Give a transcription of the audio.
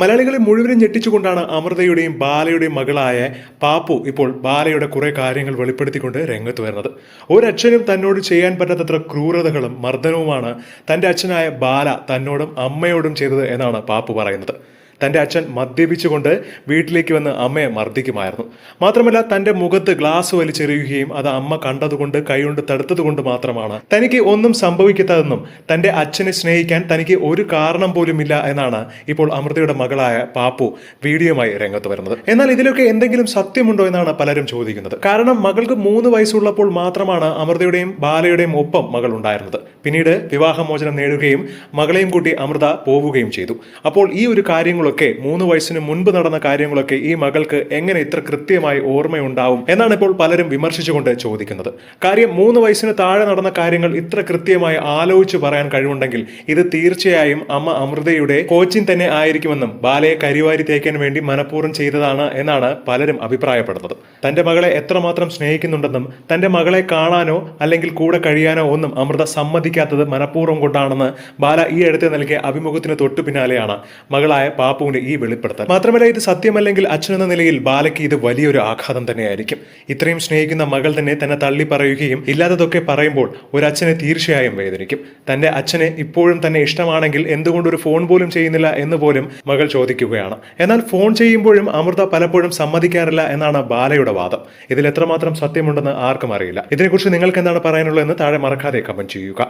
മലയാളികളെ മുഴുവനും ഞെട്ടിച്ചുകൊണ്ടാണ് അമൃതയുടെയും ബാലയുടെയും മകളായ പാപ്പു ഇപ്പോൾ ബാലയുടെ കുറെ കാര്യങ്ങൾ വെളിപ്പെടുത്തിക്കൊണ്ട് രംഗത്ത് വരുന്നത്. ഒരച്ഛനും തന്നോട് ചെയ്യാൻ പറ്റാത്തത്ര ക്രൂരതകളും മർദ്ദനവുമാണ് തന്റെ അച്ഛനായ ബാല തന്നോടും അമ്മയോടും ചെയ്തത് എന്നാണ് പാപ്പു പറയുന്നത്. തന്റെ അച്ഛൻ മദ്യപിച്ചുകൊണ്ട് വീട്ടിലേക്ക് വന്ന് അമ്മയെ മർദ്ദിക്കുമായിരുന്നു. മാത്രമല്ല തന്റെ മുഖത്ത് ഗ്ലാസ് വലിച്ചെറിയുകയും അത് അമ്മ കണ്ടതുകൊണ്ട് കൈകൊണ്ട് തടുത്തതുകൊണ്ട് മാത്രമാണ്. തനിക്ക് ഒന്നും സംഭവിക്കാത്തതെന്നും തന്റെ അച്ഛനെ സ്നേഹിക്കാൻ തനിക്ക് ഒരു കാരണം പോലുമില്ല എന്നാണ് ഇപ്പോൾ അമൃതയുടെ മകളായ പാപ്പു വീഡിയോയുമായി രംഗത്ത് വരുന്നത്. എന്നാൽ ഇതിലൊക്കെ എന്തെങ്കിലും സത്യമുണ്ടോ എന്നാണ് പലരും ചോദിക്കുന്നത്. കാരണം മകൾക്ക് മൂന്ന് വയസ്സുള്ളപ്പോൾ മാത്രമാണ് അമൃതയുടെയും ബാലയുടെയും ഒപ്പം മകൾ ഉണ്ടായിരുന്നത്. പിന്നീട് വിവാഹമോചനം നേടുകയും മകളെയും കൂട്ടി അമൃത പോവുകയും ചെയ്തു. അപ്പോൾ ഈ ഒരു കാര്യങ്ങളൊക്കെ മൂന്ന് വയസ്സിന് മുൻപ് നടന്ന കാര്യങ്ങളൊക്കെ ഈ മകൾക്ക് എങ്ങനെ ഇത്ര കൃത്യമായി ഓർമ്മയുണ്ടാവും എന്നാണ് ഇപ്പോൾ പലരും വിമർശിച്ചുകൊണ്ട് ചോദിക്കുന്നത്. കാര്യം മൂന്ന് വയസ്സിന് താഴെ നടന്ന കാര്യങ്ങൾ ഇത്ര കൃത്യമായി ആലോചിച്ച് പറയാൻ കഴിവുണ്ടെങ്കിൽ ഇത് തീർച്ചയായും അമ്മ അമൃതയുടെ കോച്ചിങ് തന്നെ ആയിരിക്കുമെന്നും ബാലയെ കരിവാരി തേക്കാൻ വേണ്ടി മനഃപൂർവം ചെയ്തതാണ് എന്നാണ് പലരും അഭിപ്രായപ്പെടുന്നത്. തന്റെ മകളെ എത്രമാത്രം സ്നേഹിക്കുന്നുണ്ടെന്നും തന്റെ മകളെ കാണാനോ അല്ലെങ്കിൽ കൂടെ കഴിയാനോ ഒന്നും അമൃത സമ്മതിക്കാത്തത് മനഃപൂർവം കൊണ്ടാണെന്ന് ബാല ഈ അടുത്ത് നൽകിയ അഭിമുഖത്തിന് തൊട്ടു പിന്നാലെയാണ്. മകളായ പാപ്പുവിന്റെ ഈ വെളിപ്പെടുത്തൽ മാത്രമല്ല ഇത് സത്യമല്ലെങ്കിൽ അച്ഛനെന്ന നിലയിൽ ബാലയ്ക്ക് ഇത് വലിയൊരു ആഘാതം തന്നെയായിരിക്കും. ഇത്രയും സ്നേഹിക്കുന്ന മകൾ തന്നെ തന്നെ തള്ളി പറയുകയും ഇല്ലാത്തതൊക്കെ പറയുമ്പോൾ ഒരു അച്ഛനെ തീർച്ചയായും വേദനിക്കും. തന്റെ അച്ഛനെ ഇപ്പോഴും തന്നെ ഇഷ്ടമാണെങ്കിൽ എന്തുകൊണ്ട് ഒരു ഫോൺ പോലും ചെയ്യുന്നില്ല എന്ന് പോലും മകൾ ചോദിക്കുകയാണ്. എന്നാൽ ഫോൺ ചെയ്യുമ്പോഴും അമൃത പലപ്പോഴും സമ്മതിക്കാറില്ല എന്നാണ് ബാലയുടെ വാദം. ഇതിൽ എത്രമാത്രം സത്യമുണ്ടെന്ന് ആർക്കും അറിയില്ല. ഇതിനെക്കുറിച്ച് നിങ്ങൾക്ക് എന്താണ് പറയാനുള്ളതെന്ന് താഴെ മറക്കാതെ കമന്റ് ചെയ്യുക.